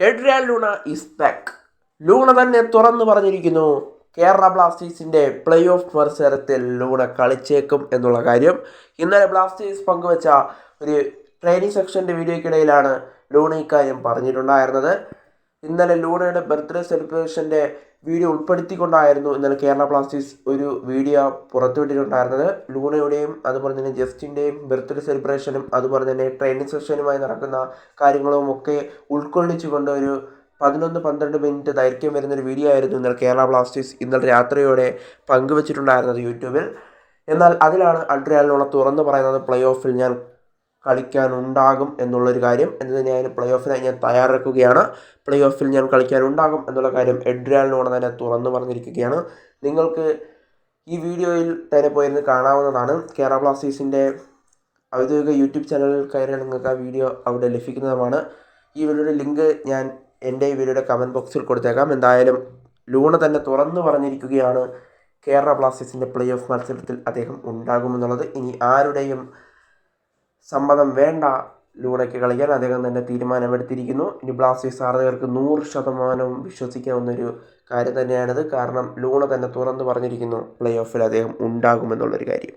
Adrian Luna is back Luna തന്നെ തുറന്നു പറഞ്ഞിരിക്കുന്നു. കേരള ബ്ലാസ്റ്റേഴ്സിന്റെ പ്ലേ ഓഫ് മത്സരത്തിൽ ലൂണ കളിച്ചേക്കും എന്നുള്ള കാര്യം. ഇന്നലെ ബ്ലാസ്റ്റേഴ്സ് പങ്കുവച്ച ഒരു ട്രെയിനിങ് സെക്ഷന്റെ വീഡിയോയ്ക്കിടയിലാണ് ലൂണ ഇക്കാര്യം പറഞ്ഞിട്ടുണ്ടായിരുന്നത്. ഇന്നലെ ലൂണയുടെ ബർത്ത്ഡേ സെലിബ്രേഷന്റെ വീഡിയോ ഉൾപ്പെടുത്തിക്കൊണ്ടായിരുന്നു ഇന്നലെ കേരള ബ്ലാസ്റ്റേഴ്സ് ഒരു വീഡിയോ പുറത്തുവിട്ടിട്ടുണ്ടായിരുന്നത്. ലൂണയുടെയും അതുപോലെ തന്നെ ജസ്റ്റിന്റെയും ബർത്ത്ഡേ സെലിബ്രേഷനും അതുപോലെ തന്നെ ട്രെയിനിങ് സെഷനുമായി നടക്കുന്ന കാര്യങ്ങളും ഒക്കെ ഉൾക്കൊള്ളിച്ചുകൊണ്ട് ഒരു പതിനൊന്ന് പന്ത്രണ്ട് മിനിറ്റ് ദൈർഘ്യം വരുന്നൊരു വീഡിയോ ആയിരുന്നു ഇന്നലെ കേരള ബ്ലാസ്റ്റേഴ്സ് ഇന്നലെ രാത്രിയോടെ പങ്കുവച്ചിട്ടുണ്ടായിരുന്നത് യൂട്യൂബിൽ. എന്നാൽ അതിലാണ് അഡ്രിയാലിനോള തുറന്നു പറയുന്നത് പ്ലേ ഓഫിൽ ഞാൻ കളിക്കാനുണ്ടാകും എന്നുള്ളൊരു കാര്യം. എന്ന് ഞാൻ പ്ലേ ഓഫിനായി ഞാൻ തയ്യാറെടുക്കുകയാണ് പ്ലേ ഓഫിൽ ഞാൻ കളിക്കാനുണ്ടാകും എന്നുള്ള കാര്യം എഡ്രിയാലിനോട് തന്നെ തുറന്നു പറഞ്ഞിരിക്കുകയാണ്. നിങ്ങൾക്ക് ഈ വീഡിയോയിൽ തന്നെ പോയിരുന്ന് കാണാവുന്നതാണ്. കേരള ബ്ലാസ്റ്റേഴ്സിന്റെ ഔദ്യോഗിക യൂട്യൂബ് ചാനലിൽ കയറിയാൽ നിങ്ങൾക്ക് ആ വീഡിയോ അവിടെ ലഭിക്കുന്നതുമാണ്. ഈ വീഡിയോയുടെ ലിങ്ക് ഞാൻ എന്റെ ഈ വീഡിയോയുടെ കമന്റ് ബോക്സിൽ കൊടുത്തേക്കാം. എന്തായാലും ലൂണ തന്നെ തുറന്നു പറഞ്ഞിരിക്കുകയാണ് കേരള ബ്ലാസ്റ്റേഴ്സിന്റെ പ്ലേ ഓഫ് മത്സരത്തിൽ അദ്ദേഹം ഉണ്ടാകുമെന്നുള്ളത്. ഇനി ആരുടെയും സമ്മതം വേണ്ട ലൂണയ്ക്ക് കളിക്കാൻ അദ്ദേഹം തന്നെ തീരുമാനമെടുത്തിരിക്കുന്നു. ഇനി ബ്ലാസ്റ്റേഴ്സ് ആരാധകർക്ക് നൂറ് ശതമാനവും വിശ്വസിക്കാവുന്നൊരു കാര്യം തന്നെയാണിത്. കാരണം ലൂണ തന്നെ തുറന്നു പറഞ്ഞിരിക്കുന്നു പ്ലേ ഓഫിൽ അദ്ദേഹം ഉണ്ടാകുമെന്നുള്ളൊരു കാര്യം.